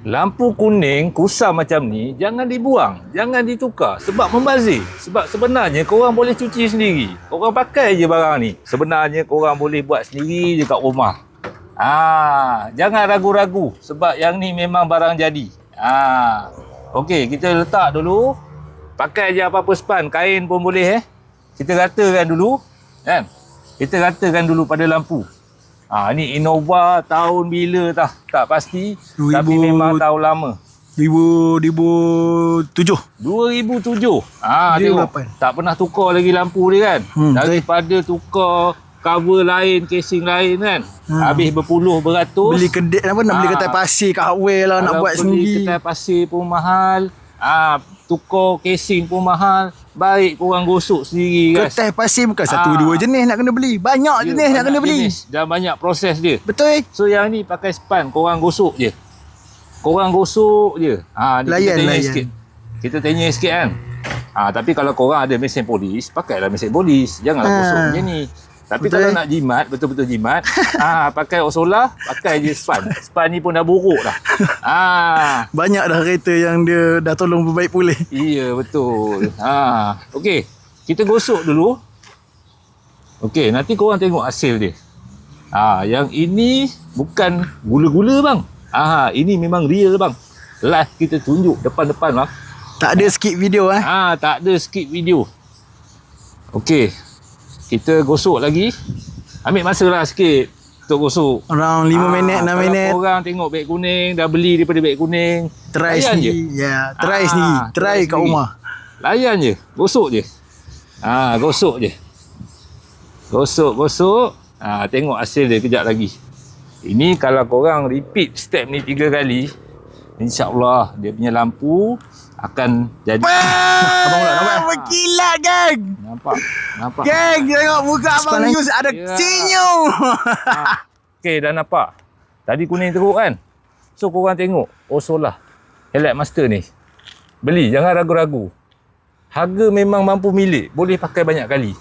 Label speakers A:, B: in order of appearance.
A: Lampu kuning kusam macam ni jangan dibuang, jangan ditukar sebab membazir. Sebab sebenarnya korang boleh cuci sendiri. Korang pakai je barang ni. Sebenarnya korang boleh buat sendiri je kat rumah. Ah, jangan ragu-ragu sebab yang ni memang barang jadi. Ah. Okey, kita letak dulu. Pakai je apa-apa span, kain pun boleh eh. Kita ratakan dulu, kan? Kita ratakan dulu pada lampu. Ah, ni Innova tahun bila tah tak pasti
B: 2000
A: tapi memang tahun lama.
B: 2007.
A: 2007. Ah,
B: Dia
A: tengok. Tak pernah tukar lagi lampu dia kan.
B: Hmm,
A: Daripada tukar cover lain, casing lain kan.
B: Hmm.
A: Habis berpuluh beratus.
B: Beli kedai apa nak beli
A: Ah.
B: kedai pasir kat hardware lah nak buat
A: beli
B: sendiri.
A: Kedai pasir pun mahal. Ah, tukar casing pun mahal. Baik korang gosok sendiri guys.
B: Kedai pasir bukan satu
A: Ah.
B: dua jenis nak kena beli. Banyak
A: Dia
B: jenis nak
A: banyak
B: kena beli.
A: jenis Dan banyak proses dia.
B: Betul?
A: So yang ni pakai span, korang gosok je. Korang gosok je. Ha, ni
B: Layan,
A: kita tanya
B: layan.
A: sikit. Kita tanya sikit kan. Ha, tapi kalau korang ada mesin polis, pakailah mesin polis. Janganlah
B: Ha.
A: gosok macam ni. Tapi
B: Betul.
A: kalau nak jimat, betul-betul jimat, ha, pakai Osola, pakai je span. Span ni pun dah buruk dah. Ha,
B: Banyak dah kereta yang dia dah tolong perbaik pulih.
A: iya betul. Ha, okey. Kita gosok dulu. Okey, nanti korang tengok hasil dia. Ha, yang ini bukan gula-gula bang. Ah, ini memang real bang. Live kita tunjuk depan-depan lah.
B: Tak ada skip video eh.
A: Ah, tak ada skip video. Okey. Kita gosok lagi. Ambil masa lah sikit untuk gosok.
B: Around 5
A: Ah,
B: minit, 6
A: kalau
B: minit.
A: Korang tengok beg kuning, dah beli daripada beg kuning.
B: Try
A: layan
B: sendiri. Ya, try
A: Ah,
B: sendiri. Try
A: try
B: kat
A: sendiri.
B: rumah.
A: Layan je. Gosok je. Ah, gosok je. Gosok, gosok. Ah, tengok hasil dia kejap lagi. Ini kalau korang repeat step ni tiga kali, insyaAllah dia punya lampu akan jadi.
B: Abang pula nampak? Berkilat geng.
A: Nampak? Nampak?
B: Geng, tengok muka abang Yus ada
A: Ya.
B: senyum.
A: Ha. Okey, dah nampak. Tadi kuning teruk kan? So korang tengok, oh solah. Headlight Master ni. Beli, jangan ragu-ragu. Harga memang mampu milik, boleh pakai banyak kali.